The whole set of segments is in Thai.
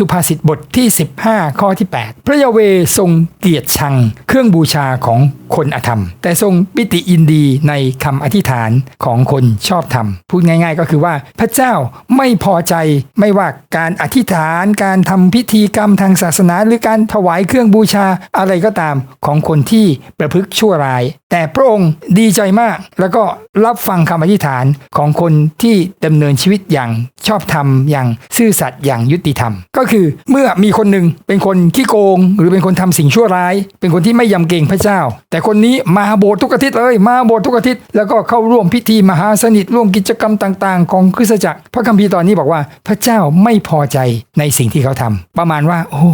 สุภาษิตบทที่ 15 ข้อที่ 8 พระยาเวทรงเกียดชัง เครื่องบูชาของคนอธรรม แต่ทรงปิติยินดีในคำอธิษฐานของคนชอบธรรม พูดง่าย ๆ ก็คือว่าพระเจ้าไม่พอใจไม่ว่าการอธิษฐานการทำพิธีกรรมทางศาสนา หรือการถวายเครื่องบูชาอะไรก็ตามของคนที่ประพฤติชั่วร้าย แต่พระองค์ดีใจมาก แล้วก็รับฟังคำอธิษฐานของคนที่ดำเนินชีวิตอย่างชอบธรรมอย่างซื่อสัตย์อย่างยุติธรรม ก็คือเมื่อมีคนหนึ่งเป็นคนขี้โกง หรือเป็นคนทำสิ่งชั่วร้าย เป็นคนที่ไม่ยำเกรงพระเจ้า แต่คนนี้มาโบสถ์ทุกอาทิตย์เลยมาโบสถ์ทุกอาทิตย์แล้วก็เข้าร่วมพิธีมหาสนิทร่วมกิจกรรมต่างๆ ของคริสตจักร พระคัมภีร์ตอนนี้บอกว่าพระเจ้าไม่พอใจในสิ่งที่เขาทำประมาณว่า โอ้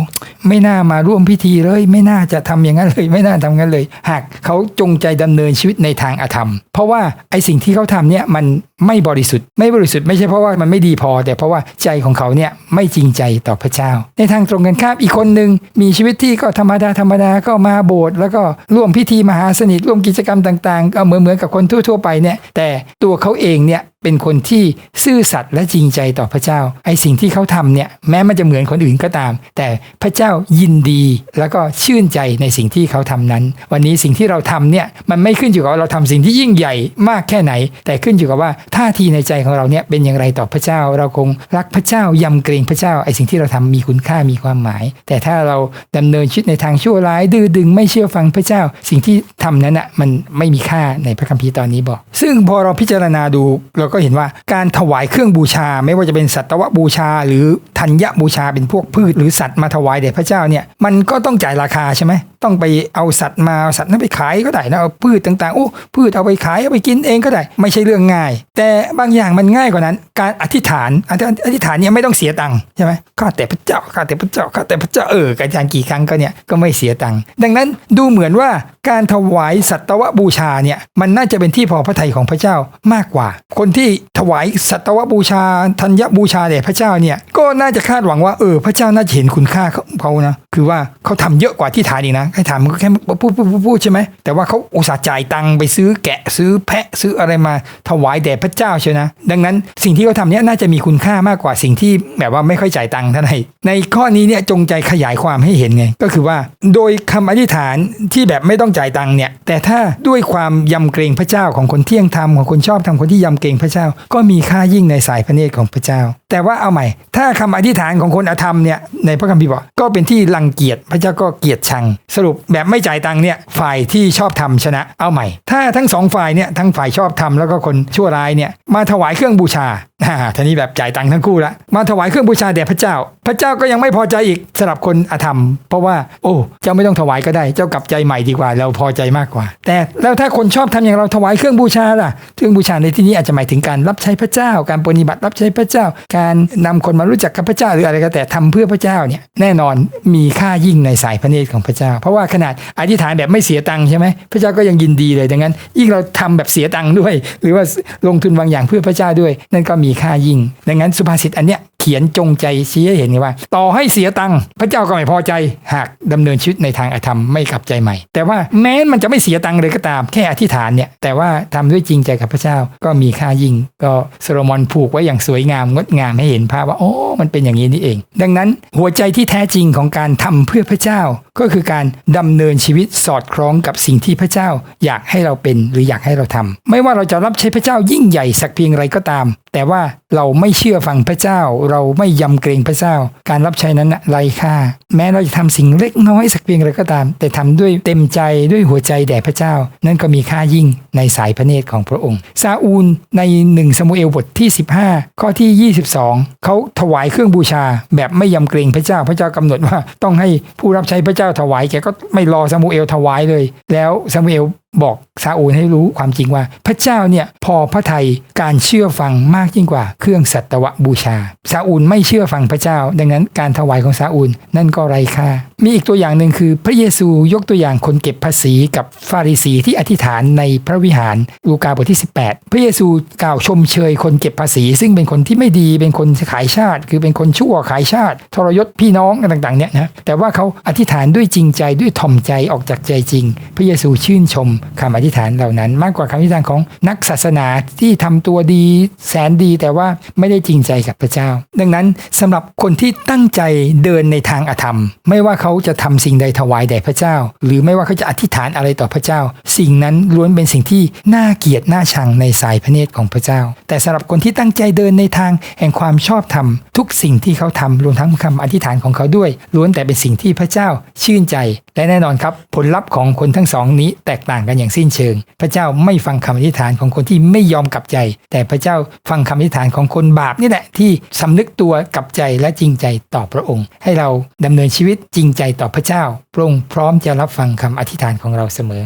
ไม่น่ามาร่วมพิธีเลย ไม่น่าจะทำอย่างนั้นเลย ไม่น่าทำงั้นเลย หากเขาจงใจดำเนินชีวิตในทางอาธรรม เพราะว่าไอสิ่งที่เขาทำเนี่ยมันไม่บริสุทธิ์ ไม่บริสุทธิ์ไม่ใช่เพราะว่ามันไม่ดีพอ แต่เพราะว่าใจของเขาเนี่ยไม่จริงใจต่อพระเจ้า ในทางตรงกันข้ามอีกคนหนึ่งมีชีวิตที่ก็ธรรมดาธรรมดาก็มาโบสถ์แล้วก็ร่วมพิธีมหาสนิทร่วมกิจกรรมต่างๆ ก็เหมือนเหมือนกับคนทั่วๆไปเนี่ยแต่ตัวเขาเองเนี่ยเป็นคนที่ซื่อสัตย์และจริงใจต่อพระเจ้า ไอสิ่งที่เขาทำเนี่ยแม้มันจะเหมือนคนอื่นก็ตาม แต่พระเจ้ายินดีแล้วก็ชื่นใจในสิ่งที่เขาทำนั้น วันนี้สิ่งที่เราทำเนี่ยมันไม่ขึ้นอยู่กับเราทำสิ่งที่ยิ่งใหญ่มากแค่ไหน แต่ขึ้นอยู่กับว่าท่าทีในใจของเราเนี่ยเป็นอย่างไรต่อพระเจ้า เราคงรักพระเจ้ายำเกรงพระเจ้าไอสิ่งที่เราทำมีคุณค่ามีความหมาย แต่ถ้าเราดำเนินชีวิตในทางชั่วร้าย ดื้อดึงไม่เชื่อฟังพระเจ้า สิ่งที่ทำนั้นอะมันไม่มีค่าในพระคัมภีร์ตอนนี้บอก ซึ่งพอเราพิจารณาดูเราก็เห็นว่าการถวายเครื่องบูชา ไม่ว่าจะเป็นสัตวบูชา หรือธัญบูชาเป็นพวกพืช หรือสัตว์มาถวายแด่พระเจ้าเนี่ยมันก็ต้องจ่ายราคาใช่ไหมต้องไปเอาสัตว์มาเอาสัตว์นั้นไปขายก็ได้นะเอาพืชต่างๆโอ้พืชเอาไปขายเอาไปกินเองก็ได้ ไม่ใช่เรื่องง่าย แต่บางอย่างมันง่ายกว่านั้น การอธิษฐานอธิษฐานเนี่ยไม่ต้องเสียตังค์ใช่ไหมข้าแต่พระเจ้าข้าแต่พระเจ้าข้าแต่พระเจ้าเออการจานกี่ครั้งก็เนี่ยก็ไม่เสียตังค์ดังนั้นดูเหมือนว่าการถวายสัตวบูชาเนี่ยมันน่าจะเป็นที่พอพระทัยของพระเจ้ามากกว่า คนที่ถวายสัตวบูชาธัญบูชาแด่พระเจ้าเนี่ยก็น่าจะคาดหวังว่าเออพระเจ้าน่าจะเห็นคุณค่าเขานะ คือว่าเขาทำเยอะกว่าที่ฐานอีกนะให้ถามมันก็แค่พูดพูดพูดใช่ไหมแต่ว่าเขาอุตส่าห์จ่ายตังค์ไปซื้อแกะซื้อแพะซื้ออะไรมาถวายแด่พระเจ้าใช่นะ ดังนั้นสิ่งที่เขาทำเนี่ยน่าจะมีคุณค่ามากกว่าสิ่งที่แบบว่าไม่ค่อยจ่ายตังค์เท่าไหร่ในข้อนี้เนี่ยจงใจขยายความให้เห็นไง ก็คือว่า โดยคำอธิษฐานที่แบบไม่ต้องจ่ายตังค์เนี่ย แต่ถ้าด้วยความยำเกรงพระเจ้าของคนเที่ยงธรรมของคนชอบธรรมคนที่ยำเกรงพระเจ้า ก็มีค่ายิ่งในสายพระเนตรของพระเจ้า แต่ว่าเอาใหม่ ถ้าคำอธิษฐานของคนอธรรมเนี่ยในพระคัมภีร์บอกก็เป็นที่รังเกียรติพระเจ้าก็เกียรติชัง สรุปแบบไม่จ่ายตังเนี่ยฝ่ายที่ชอบทำชนะเอาใหม่ ถ้าทั้งสองฝ่ายเนี่ยทั้งฝ่ายชอบทำแล้วก็คนชั่วร้ายเนี่ยมาถวายเครื่องบูชาอ่าทีนี้แบบจ่ายตังค์ทั้งคู่ละมาถวายเครื่องบูชาแด่พระเจ้า พระเจ้าก็ยังไม่พอใจอีกสำหรับคนอธรรม เพราะว่า โอ้ เจ้าไม่ต้องถวายก็ได้ เจ้ากลับใจใหม่ดีกว่า เราพอใจมากกว่า แต่แล้วถ้าคนชอบทำอย่างเราถวายเครื่องบูชาล่ะ เครื่องบูชาในที่นี้อาจจะหมายถึงการรับใช้พระเจ้า การปฏิบัติรับใช้พระเจ้า การนำคนมารู้จักกับพระเจ้าหรืออะไรก็แต่ทำเพื่อพระเจ้าเนี่ยแน่นอนมีค่ายิ่งในสายพระเนตรของพระเจ้า เพราะว่าขนาดอธิษฐานแบบไม่เสียตังค์ใช่ไหมพระเจ้าก็ยังยินดีเลยดังนั้น ยิ่งเราทำแบบเสียตังค์ด้วย หรือว่าลงทุนบางอย่างเพื่อพระเจ้าด้วย นั่นก็มีค่ายิ่ง ดังนั้นสุภาษิตอันเนี้ยเขียนจงใจชี้ให้เห็นว่า ต่อให้เสียตังค์พระเจ้าก็ไม่พอใจ หากดำเนินชีวิตในทางอธรรมไม่กลับใจใหม่ แต่ว่าแม้มันจะไม่เสียตังค์เลยก็ตามแค่อธิษฐานเนี่ยแต่ว่าทำด้วยจริงใจกับพระเจ้าก็มีค่ายิ่ง ก็โซโลมอนผูกไว้อย่างสวยงามงดงามให้เห็นภาพว่าโอ้มันเป็นอย่างนี้นี่เอง ดังนั้นหัวใจที่แท้จริงของการทำเพื่อพระเจ้า ก็คือการดำเนินชีวิตสอดคล้องกับสิ่งที่พระเจ้าอยากให้เราเป็นหรืออยากให้เราทำไม่ว่าเราจะรับใช้พระเจ้ายิ่งใหญ่สักเพียงไรก็ตาม แต่ว่าเราไม่เชื่อฟังพระเจ้า เราไม่ยำเกรงพระเจ้า การรับใช้นั้นไร้ค่า แม้เราจะทำสิ่งเล็กน้อยสักเพียงไรก็ตาม แต่ทำด้วยเต็มใจด้วยหัวใจแด่พระเจ้า นั่นก็มีค่ายิ่งในสายพระเนตรของพระองค์ซาอูลในหนึ่งสมุเอลบทที่ 15 ข้อที่ 22 เขาถวายเครื่องบูชาแบบไม่ยำเกรงพระเจ้า พระเจ้ากำหนดว่าต้องให้ผู้รับใช้พระเจ้าถวายแกก็ไม่รอซามูเอลถวายเลย แล้วซามูเอล บอกซาอูลให้รู้ความจริงว่า พระเจ้าเนี่ยพอพระทัยการเชื่อฟังมากยิ่งกว่าเครื่องสัตวบูชาซาอูลไม่เชื่อฟังพระเจ้า ดังนั้นการถวายของซาอูลนั่นก็ไร้ค่า มีอีกตัวอย่างหนึ่งคือ พระเยซูยกตัวอย่างคนเก็บภาษีกับฟาริสีที่อธิษฐานในพระวิหารลูกาบทที่ 18 พระเยซูกล่าวชมเชยคนเก็บภาษี ซึ่งเป็นคนที่ไม่ดีเป็นคนขายชาติ คือเป็นคนชั่วขายชาติ ทรยศพี่น้องกันต่างๆเนี่ยนะแต่ว่าเขาอธิษฐานด้วยจริงใจด้วยถ่อมใจออกจากใจจริง พระเยซูชื่นชมคำอธิษฐานเหล่านั้น มากกว่าคำอธิษฐานของนักศาสนาที่ทำตัวดีแสนดีแต่ว่าไม่ได้จริงใจกับพระเจ้า ดังนั้นสำหรับคนที่ตั้งใจเดินในทางอธรรม ไม่ว่าเขาจะทำสิ่งใดถวายแด่พระเจ้า หรือไม่ว่าเขาจะอธิษฐานอะไรต่อพระเจ้า สิ่งนั้นล้วนเป็นสิ่งที่น่าเกลียดน่าชังในสายพระเนตรของพระเจ้า แต่สำหรับคนที่ตั้งใจเดินในทางแห่งความชอบธรรมทุกสิ่งที่เขาทำรวมทั้งคำอธิษฐานของเขาด้วยล้วนแต่เป็นสิ่งที่พระเจ้าชื่นใจ และแน่นอนครับผลลัพธ์ของคนทั้งสองนี้แตกต่างกันอย่างสิ้นเชิง พระเจ้าไม่ฟังคำอธิษฐานของคนที่ไม่ยอมกลับใจ แต่พระเจ้าฟังคำอธิษฐานของคนบาปนี่แหละที่สำนึกตัวกลับใจและจริงใจต่อพระองค์ ให้เราดำเนินชีวิตจริงใจต่อพระเจ้าพระองค์พร้อมจะรับฟังคำอธิษฐานของเราเสมอ